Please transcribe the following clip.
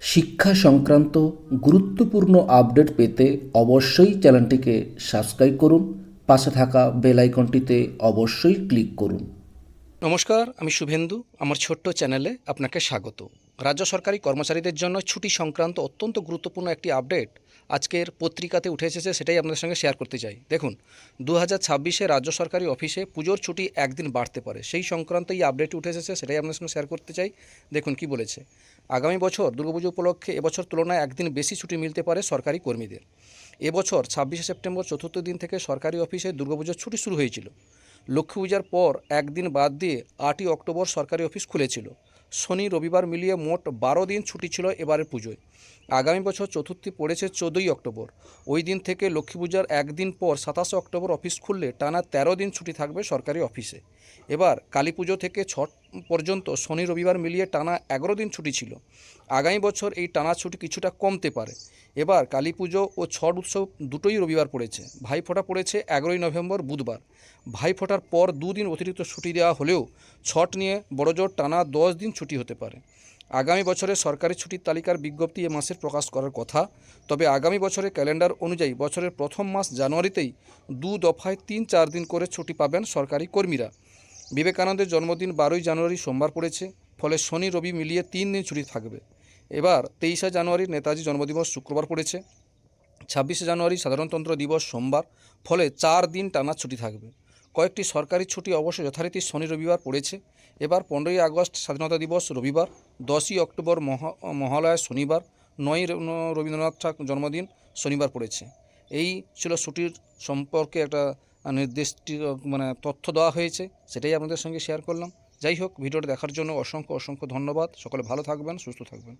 শিক্ষা সংক্রান্ত গুরুত্বপূর্ণ আপডেট পেতে অবশ্যই চ্যানেলটিকে সাবস্ক্রাইব করুন, পাশে থাকা বেল আইকনটিতে অবশ্যই ক্লিক করুন। নমস্কার, আমি শুভেন্দু। আমার ছোট্ট চ্যানেলে আপনাকে স্বাগত। রাজ্য সরকারি কর্মচারীদের জন্য ছুটি সংক্রান্ত অত্যন্ত গুরুত্বপূর্ণ একটি আপডেট আজকের পত্রিকাতে উঠে এসেছে, সেটাই আপনাদের সঙ্গে শেয়ার করতে চাই। দেখুন দু হাজার ছাব্বিশে রাজ্য সরকারি অফিসে পুজোর ছুটি একদিন বাড়তে পারে। সেই সংক্রান্ত এই আপডেট উঠে এসেছে, সেটাই আপনাদের সঙ্গে শেয়ার করতে চাই। দেখুন কি বলেছে। আগামী বছর দুর্গাপুজো উপলক্ষে এবছর তুলনায় একদিন বেশি ছুটি মিলতে পারে সরকারি কর্মীদের। এবছর ছাব্বিশে সেপ্টেম্বর চতুর্থ দিন থেকে সরকারি অফিসে দুর্গাপুজোর ছুটি শুরু হয়েছিল। লক্ষ্মী পূজার পর একদিন বাদ দিয়ে আটই অক্টোবর সরকারি অফিস খুলেছিল। শনি রবিবার মিলিয়ে মোট বারো দিন ছুটি ছিল এবারের পুজোয়। আগামী বছর চতুর্থী পড়েছে চোদ্দই অক্টোবর। ওই দিন থেকে লক্ষ্মী পূজার একদিন পর সাতাশে অক্টোবর অফিস খুললে টানা তেরো দিন ছুটি থাকবে সরকারি অফিসে। এবার কালী পুজো থেকে ছট পর্যন্ত শনি রবিবার মিলিয়ে টানা এগারো দিন ছুটি ছিল। আগামী বছর এই টানা ছুটি কিছুটা কমতে পারে। এবার কালী পুজো ও ছট উৎসব দুটোই রবিবার পড়েছে। ভাইফোঁটা পড়েছে এগারোই নভেম্বর বুধবার। ভাইফোঁটার পর দুদিন অতিরিক্ত ছুটি দেওয়া হলেও ছট নিয়ে বড়জোর টানা দশ দিন ছুটি হতে পারে। আগামী বছরে সরকারি ছুটির তালিকার বিজ্ঞপ্তি এ মাসের প্রকাশ করার কথা। তবে আগামী বছরের ক্যালেন্ডার অনুযায়ী বছরের প্রথম মাস জানুয়ারিতেই দু দফায় তিন চার দিন করে ছুটি পাবেন সরকারি কর্মীরা। বিবেকানন্দের জন্মদিন বারোই জানুয়ারি সোমবার পড়েছে, ফলে শনি রবি মিলিয়ে তিন দিন ছুটি থাকবে। এবার তেইশে জানুয়ারি নেতাজি জন্মদিবস শুক্রবার পড়েছে, ছাব্বিশে জানুয়ারি সাধারণতন্ত্র দিবস সোমবার, ফলে চার দিন টানা ছুটি থাকবে। কয়েকটি সরকারি ছুটি অবশ্য যথারীতি শনি রবিবার পড়েছে, এবার পনেরোই আগস্ট স্বাধীনতা দিবস রবিবার, দশই অক্টোবর মহা, মহালয়া শনিবার নয় রবীন্দ্রনাথ ঠাকুর জন্মদিন শনিবার পড়েছে। এই ছিল ছুটির সম্পর্কে একটা নির্দিষ্ট মানে তথ্য দেওয়া হয়েছে, সেটাই আপনাদের সঙ্গে শেয়ার করলাম। যাই হোক, ভিডিওটা দেখার জন্য অসংখ্য অসংখ্য ধন্যবাদ। সকলে ভালো থাকবেন, সুস্থ থাকবেন।